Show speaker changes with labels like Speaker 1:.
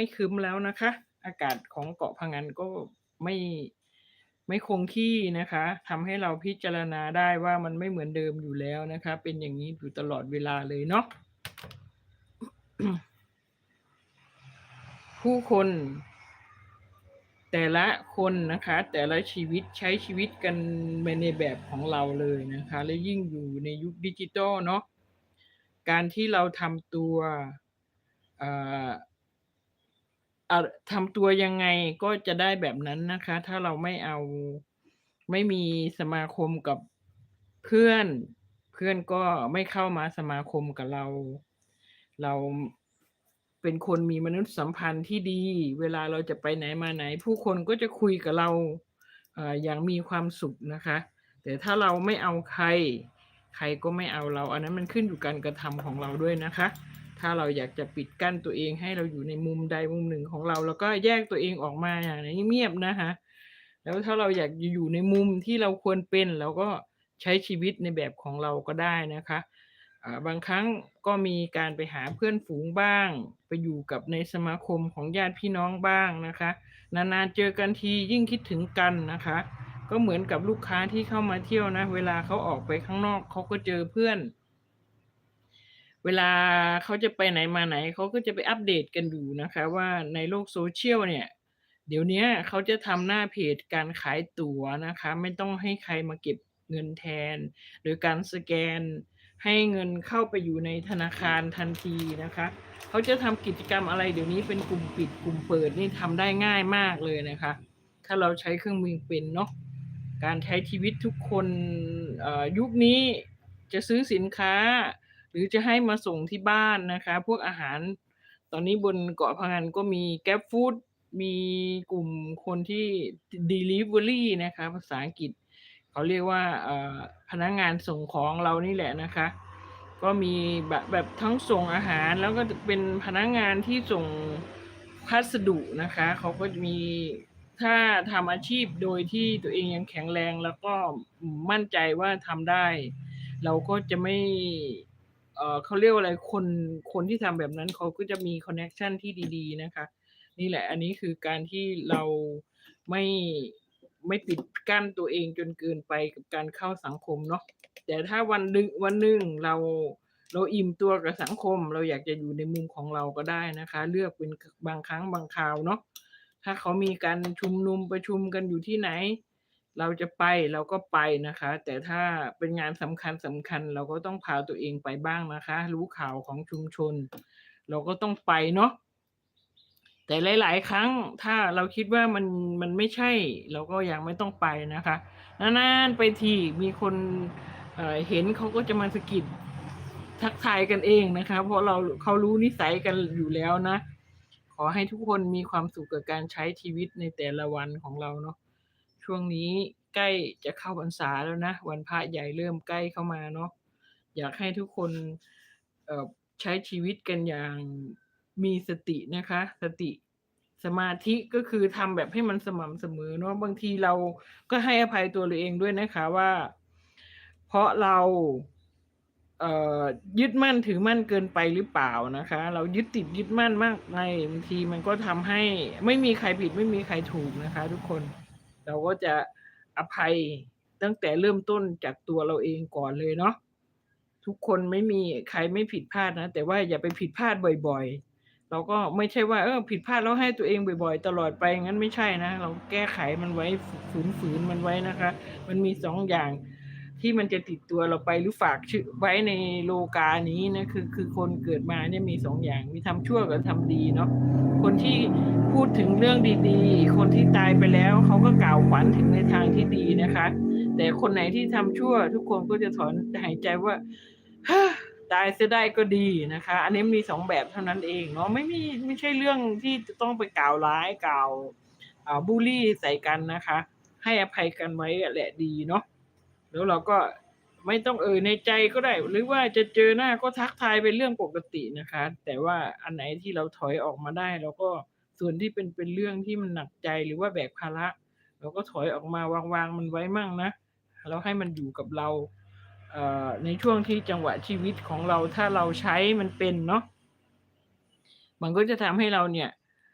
Speaker 1: ไม่ครึ้มแล้วนะคะ อากาศของเกาะพะงันก็ไม่ไม่คงที่นะคะทำให้เราพิจารณาได้ว่ามันไม่เหมือนเดิมอยู่แล้วนะคะ เป็นอย่างนี้อยู่ตลอดเวลาเลยเนาะผู้คนแต่ละคนนะคะ แต่ละชีวิตใช้ชีวิตกันไปในแบบของเราเลยนะคะ และยิ่งอยู่ในยุคดิจิตอลเนาะการที่เราทำตัว เอ่อทำตัวยังไงก็จะได้แบบนั้นนะคะ ถ้าเราไม่เอา ไม่มีสมาคมกับเพื่อน เพื่อนก็ไม่เข้ามาสมาคมกับเรา เราเป็นคนมีมนุษยสัมพันธ์ที่ดี เวลาเราจะไปไหนมาไหน ผู้คนก็จะคุยกับเราเอ่ออย่างมีความสุขนะคะ แต่ถ้าเราไม่เอาใคร ใครก็ไม่เอาเรา อันนั้นมันขึ้นอยู่การกระทำของเราด้วยนะคะ ถ้าเราอยากจะปิดกั้นตัวเองให้เราอยู่ในมุมใดมุมหนึ่งของเรา แล้วก็แยกตัวเองออกมาอย่างเงียบๆนะคะ แล้วถ้าเราอยากอยู่ในมุมที่เราควรเป็นเราก็ใช้ชีวิตในแบบของเราก็ได้นะคะบางครั้งก็มีการไปหาเพื่อนฝูงบ้าง ไปอยู่กับในสมาคมของญาติพี่น้องบ้างนะคะ นานๆเจอกันทียิ่งคิดถึงกันนะคะ ก็เหมือนกับลูกค้าที่เข้ามาเที่ยวนะ เวลาเขาออกไปข้างนอกเขาก็เจอเพื่อน เวลาเขาจะไปไหนมาไหนเขาก็จะไปอัปเดตกันอยู่นะคะ ว่าในโลกโซเชียลเนี่ย เดี๋ยวนี้เขาจะทำหน้าเพจการขายตั๋วนะคะ ไม่ต้องให้ใครมาเก็บเงินแทนโดยการสแกนให้เงินเข้าไปอยู่ในธนาคารทันทีนะคะ เขาจะทำกิจกรรมอะไรเดี๋ยวนี้เป็นกลุ่มปิดกลุ่มเปิดนี่ทำได้ง่ายมากเลยนะคะ ถ้าเราใช้เครื่องมือเป็นเนาะการใช้ชีวิตทุกคนยุคนี้จะซื้อสินค้า หรือจะให้มาส่งที่บ้านนะคะ พวกอาหารตอนนี้บนเกาะพะงันก็มีแก b ฟู้ดมีกลุ่มคนที่ Delivery นะคะ ภาษาอังกฤษ เขาเรียกว่าพนักงานส่งของเรานี่แหละนะคะ ก็มีแบบแบบทั้งส่งอาหารแล้วก็เป็นพนักงานที่ส่งพัสดุนะคะ เขาก็มีถ้าทำอาชีพโดยที่ตัวเองยังแข็งแรงแล้วก็มั่นใจว่าทำได้ เราก็จะไม่ เออเขาเรียกว่าอะไรคนคนที่ทำแบบนั้นเขาก็จะมีคอนเน c t ชันที่ดี ๆ นะคะ นี่แหละ อันนี้คือการที่เราไม่ไม่ปิดกั้นตัวเองจนเกินไปกับการเข้าสังคมเนาะแต่ถ้าวันหนึ่งวันหนึ่งเราเราอิ่มตัวกับสังคม เราอยากจะอยู่ในมุมของเราก็ได้นะคะ เลือกเป็นบางครั้งบางคราวเนาะถ้าเขามีการชุมนุมประชุมกันอยู่ที่ไหน เราจะไปเราก็ไปนะคะ แต่ถ้าเป็นงานสำคัญสำคัญ เราก็ต้องพาตัวเองไปบ้างนะคะ รู้ข่าวของชุมชน เราก็ต้องไปเนาะแต่หลาย ๆ ครั้งถ้าเราคิดว่ามันมันไม่ใช่ เราก็ยังไม่ต้องไปนะคะนานๆไปทีมีคนเเห็นเขาก็จะมาสะกิดทักทายกันเองนะคะ เพราะเราเขารู้นิสัยกันอยู่แล้วนะ ขอให้ทุกคนมีความสุขกับการใช้ชีวิตในแต่ละวันของเราเนาะ ช่วงนี้ใกล้จะเข้าพรรษาแล้วนะ วันพระใหญ่เริ่มใกล้เข้ามาเนาะอยากให้ทุกคนใช้ชีวิตกันอย่างมีสตินะคะ สติสมาธิก็คือทำแบบให้มันสม่ำเสมอเนาะบางทีเราก็ให้อภัยตัวเราเองด้วยนะคะว่า เพราะเราเอ่อยึดมั่นถือมั่นเกินไปหรือเปล่านะคะ เรายึดติดยึดมั่นมากในบางทีมันก็ทำให้ไม่มีใครผิดไม่มีใครถูกนะคะ ทุกคน เราก็จะอภัยตั้งแต่เริ่มต้นจากตัวเราเองก่อนเลยเนาะทุกคนไม่มีใครไม่ผิดพลาดนะ แต่ว่าอย่าไปผิดพลาดบ่อยๆ เราก็ไม่ใช่ว่าเออผิดพลาดแล้วให้ตัวเองบ่อย ๆ ตลอดไปงั้นไม่ใช่นะ เราแก้ไขมันไว้ฝืนๆมันไว้นะคะ มันมีสองอย่าง ที่มันจะติดตัวเราไปหรือฝากชื่อไว้ในโลกานี้นะคือคือคนเกิดมาเนี่ยมีสองอย่างมีทำชั่วกับทำดีเนาะคนที่พูดถึงเรื่องดีๆ คนที่ตายไปแล้วเขาก็กล่าวขวัญถึงในทางที่ดีนะคะ แต่คนไหนที่ทำชั่ว ทุกคนก็จะถอนหายใจว่าตายเสียได้ก็ดีนะคะ อันนี้มีสองแบบเท่านั้นเองเนาะไม่มีไม่ใช่เรื่องที่จะต้องไปกล่าวร้ายกล่าวบูลลี่ใส่กันนะคะ ให้อภัยกันไว้แหละดีเนาะ แล้วเราก็ไม่ต้องเอ่ยในใจก็ได้ หรือว่าจะเจอหน้าก็ทักทายเป็นเรื่องปกตินะคะ แต่ว่าอันไหนที่เราถอยออกมาได้เราก็ส่วนที่เป็นเป็นเรื่องที่มันหนักใจหรือว่าแบกภาระ เราก็ถอยออกมาวางวางมันไว้มั่งนะแล้วให้มันอยู่กับเราในช่วงที่จังหวะชีวิตของเราถ้าเราใช้มันเป็นเนาะมันก็จะทำให้เราเนี่ย